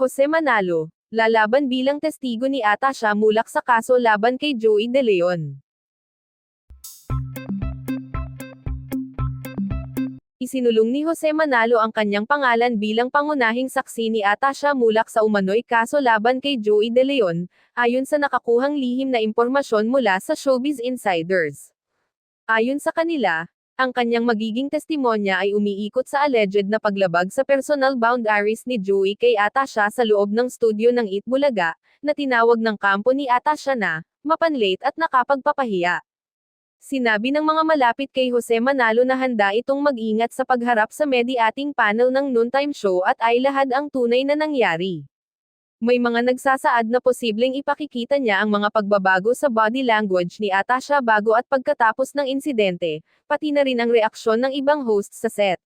Jose Manalo, lalaban bilang testigo ni Atasha Mulak sa kaso laban kay Joey De Leon. Isinulong ni Jose Manalo ang kanyang pangalan bilang pangunahing saksi ni Atasha Mulak sa umano'y kaso laban kay Joey De Leon, ayon sa nakakuhang lihim na impormasyon mula sa Showbiz Insiders. Ayon sa kanila, ang kanyang magiging testimonya ay umiikot sa alleged na paglabag sa personal boundaries ni Joey kay Atasha sa loob ng studio ng Eat Bulaga, na tinawag ng kampo ni Atasha na, mapanlate at nakapagpapahiya. Sinabi ng mga malapit kay Jose Manalo na handa itong mag-ingat sa pagharap sa mediating panel ng noontime show at ay lahad ang tunay na nangyari. May mga nagsasaad na posibleng ipakikita niya ang mga pagbabago sa body language ni Atasha bago at pagkatapos ng insidente, pati na rin ang reaksyon ng ibang hosts sa set.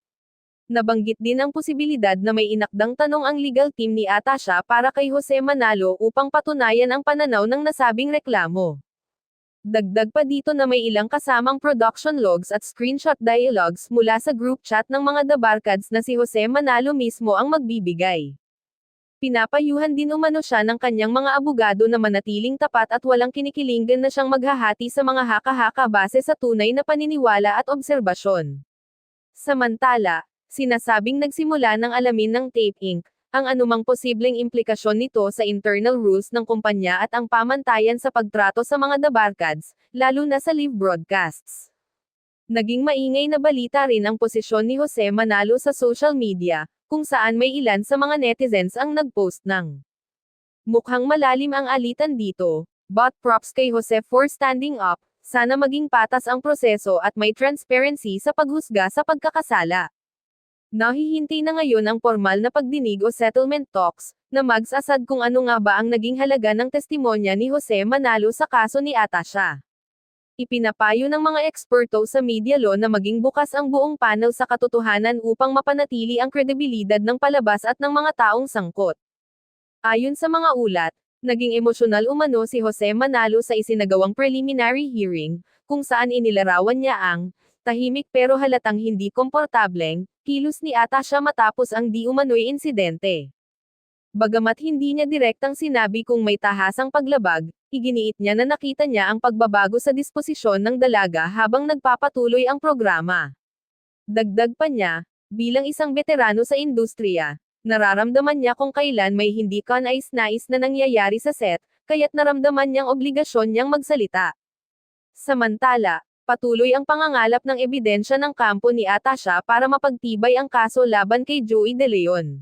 Nabanggit din ang posibilidad na may inakdang tanong ang legal team ni Atasha para kay Jose Manalo upang patunayan ang pananaw ng nasabing reklamo. Dagdag pa dito na may ilang kasamang production logs at screenshot dialogues mula sa group chat ng mga dabarkads na si Jose Manalo mismo ang magbibigay. Pinapayuhan din umano siya ng kanyang mga abogado na manatiling tapat at walang kinikilingan na siyang maghahati sa mga haka-haka base sa tunay na paniniwala at obserbasyon. Samantala, sinasabing nagsimula ng alamin ng Tape Inc ang anumang posibleng implikasyon nito sa internal rules ng kumpanya at ang pamantayan sa pagtrato sa mga dabarkads, lalo na sa live broadcasts. Naging maingay na balita rin ang posisyon ni Jose Manalo sa social media, kung saan may ilan sa mga netizens ang nagpost ng Mukhang malalim ang alitan dito, but props kay Jose for standing up, sana maging patas ang proseso at may transparency sa paghusga sa pagkakasala. Nahihintay na ngayon ang formal na pagdinig o settlement talks, na magsasad kung ano nga ba ang naging halaga ng testimonya ni Jose Manalo sa kaso ni Atasha. Ipinapayo ng mga eksperto sa media law na maging bukas ang buong panel sa katotohanan upang mapanatili ang kredibilidad ng palabas at ng mga taong sangkot. Ayon sa mga ulat, naging emosyonal umano si Jose Manalo sa isinagawang preliminary hearing, kung saan inilarawan niya ang tahimik pero halatang hindi komportableng, kilos ni Atasha matapos ang di umano'y insidente. Bagamat hindi niya direktang sinabi kung may tahasang paglabag, iginiit niya na nakita niya ang pagbabago sa disposisyon ng dalaga habang nagpapatuloy ang programa. Dagdag pa niya, bilang isang veterano sa industriya, nararamdaman niya kung kailan may hindi kanais-nais na nangyayari sa set, kaya't naramdaman niyang obligasyon niyang magsalita. Samantala, Patuloy ang pangangalap ng ebidensya ng kampo ni Atasha para mapagtibay ang kaso laban kay Joey De Leon.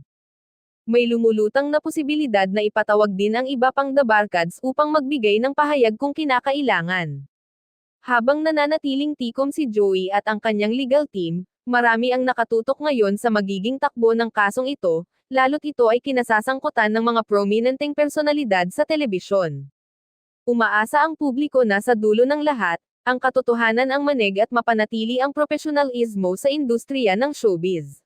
May lumulutang na posibilidad na ipatawag din ang iba pang dabarkads upang magbigay ng pahayag kung kinakailangan. Habang nananatiling tikom si Joey at ang kanyang legal team, marami ang nakatutok ngayon sa magiging takbo ng kasong ito, lalo't ito ay kinasasangkutan ng mga prominenteng personalidad sa telebisyon. Umaasa ang publiko na sa dulo ng lahat, ang katotohanan ang manig at mapanatili ang profesionalismo sa industriya ng showbiz.